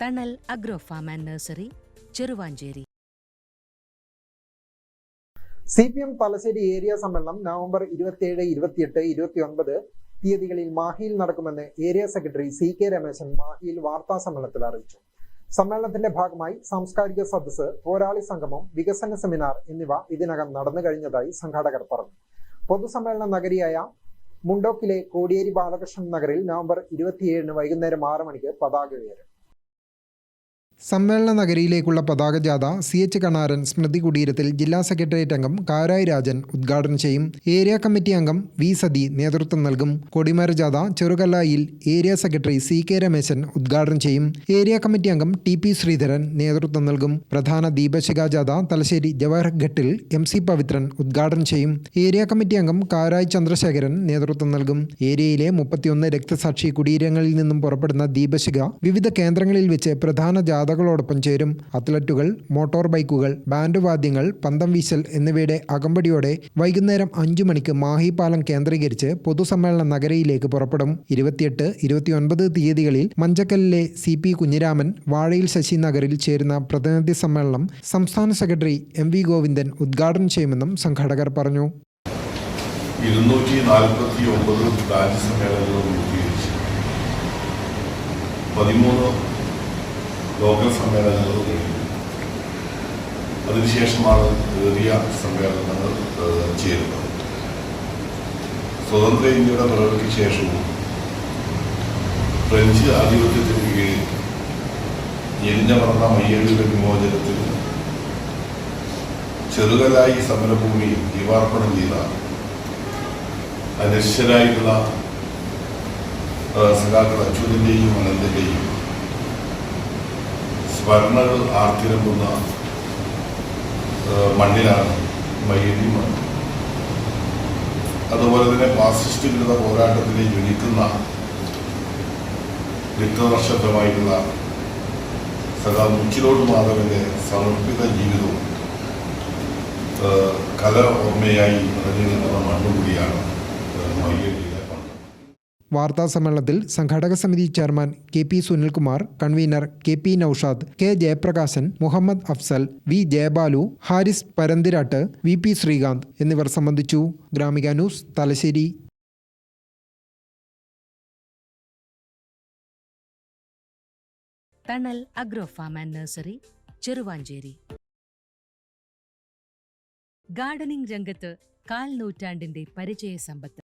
Thanal agro farm and nursery Cheruvancheri C P M Thalassery area സമ്മേളനം November ഇരുപത്തിയേഴ് ഇരുപത്തിയെട്ട് ഇരുപത്തിയൊൻപത് തീയതികളിൽ മാഹിയിൽ നടക്കുമെന്ന് area secretary C K Rameshan മാഹിയിൽ വാർത്താ സമ്മേളനത്തിൽ അറിയിച്ചു. സമ്മേളനത്തിന്റെ ഭാഗമായി സാംസ്കാരിക സദസ്സ് പോരാളി സംഗമം വികസന സെമിനാർ എന്നിവ ഇതിനകം നടന്നു കഴിഞ്ഞതായി സംഘാടകർ പറഞ്ഞു. പൊതുസമ്മേളന നഗരിയായ മുണ്ടോക്കിലെ കോടിയേരി ബാലകൃഷ്ണൻ നഗറിൽ നവംബർ ഇരുപത്തിയേഴിന് വൈകുന്നേരം ആറ് മണിക്ക് പതാക ഉയരും. സമ്മേളന നഗരിയിലേക്കുള്ള പതാക ജാഥ സി എച്ച് കണാരൻ സ്മൃതി കുടീരത്തിൽ ജില്ലാ സെക്രട്ടേറിയറ്റ് അംഗം കാരായി രാജൻ ഉദ്ഘാടനം ചെയ്യും. ഏരിയ കമ്മിറ്റി അംഗം വി സതി നേതൃത്വം നൽകും. കൊടിമര ജാഥ ചെറുകല്ലായിൽ area secretary C K Rameshan ഉദ്ഘാടനം ചെയ്യും. ഏരിയ കമ്മിറ്റി അംഗം ടി പി ശ്രീധരൻ നേതൃത്വം നൽകും. പ്രധാന ദീപശിഖ ജാഥ തലശ്ശേരി ജവഹർ ഘട്ടിൽ എം സി പവിത്രൻ ഉദ്ഘാടനം ചെയ്യും. ഏരിയ കമ്മിറ്റി അംഗം കാരായി ചന്ദ്രശേഖരൻ നേതൃത്വം നൽകും. ഏരിയയിലെ മുപ്പത്തിയൊന്ന് രക്തസാക്ഷി കുടീരങ്ങളിൽ നിന്നും പുറപ്പെടുന്ന ദീപശിഖ വിവിധ കേന്ദ്രങ്ങളിൽ വെച്ച് പ്രധാന ജാഥകളോടൊപ്പം ചേരും. അത്ലറ്റുകൾ മോട്ടോർ ബൈക്കുകൾ ബാൻഡ് വാദ്യങ്ങൾ പന്തം വീശൽ എന്നിവയുടെ അകമ്പടിയോടെ വൈകുന്നേരം അഞ്ചു മണിക്ക് മാഹി പാലം കേന്ദ്രീകരിച്ച് പൊതുസമ്മേളന നഗരയിലേക്ക് പുറപ്പെടും. ഇരുപത്തിയെട്ട് ഇരുപത്തിയൊൻപത് തീയതികളിൽ മഞ്ചക്കല്ലിലെ സി പി കുഞ്ഞിരാമൻ വാഴയിൽ ശശി നഗറിൽ ചേരുന്ന പ്രതിനിധി സമ്മേളനം സംസ്ഥാന സെക്രട്ടറി എം വി ഗോവിന്ദൻ ഉദ്ഘാടനം ചെയ്യുമെന്നും സംഘാടകർ പറഞ്ഞു. ഇരുന്നൂറ്റി നാൽപ്പത്തി ഒമ്പത് രാജ്യസമ്മേളനങ്ങൾ സമ്മേളനങ്ങൾ പതിമൂന്ന് ലോക്കൽ സമ്മേളനങ്ങൾ അതിനുശേഷമാണ് ഏറിയ സമ്മേളനങ്ങൾ ചേരുന്നത്. സ്വതന്ത്ര ഇന്ത്യയുടെ പിറവിക്ക് ശേഷവും ഫ്രഞ്ച് ആധിപത്യത്തിന് കീഴിൽ എരിഞ്ഞമർന്ന മയ്യഴിയുടെ വിമോചനത്തിൽ ചെറുകലായി സമരഭൂമി ദീപാർപ്പണം ചെയ്ത അനശ്വരായിട്ടുള്ള സഖാക്കൾ അച്യുതന്റെയും അനന്തന്റെയും സ്മരണകൾ ആർത്തിരമ്പുന്ന മണ്ണിലാണ് മയ്യടി മണ്ണ്. അതുപോലെ തന്നെ ഫാസിസ്റ്റ് വിരുദ്ധ പോരാട്ടത്തിനെ ജ്വലിക്കുന്ന രക്തവർഷത്വമായിട്ടുള്ള സദാ മുച്ചിലോട് മാധവന്റെ സമർപ്പിത ജീവിതവും കല ഓർമ്മയായി നിറഞ്ഞു നിൽക്കുന്ന മണ്ണുകൂടിയാണ് മണ്ണ്. വാർത്താ സമ്മേളനത്തിൽ സംഘാടക സമിതി chairman K P Sunilkumar convener K P Naushad K Jayaprakashan Muhammad Afzal V Jayabalu Haris Paranthirat V P Sreekanth എന്നിവർ സംബന്ധിച്ചു. Gramika news Thalassery. Thanal agro farm and nursery Cheruvancheri. Gardening രംഗത്ത് കാൽ നൂറ്റാണ്ടിന്റെ പരിചയ സമ്പത്ത്.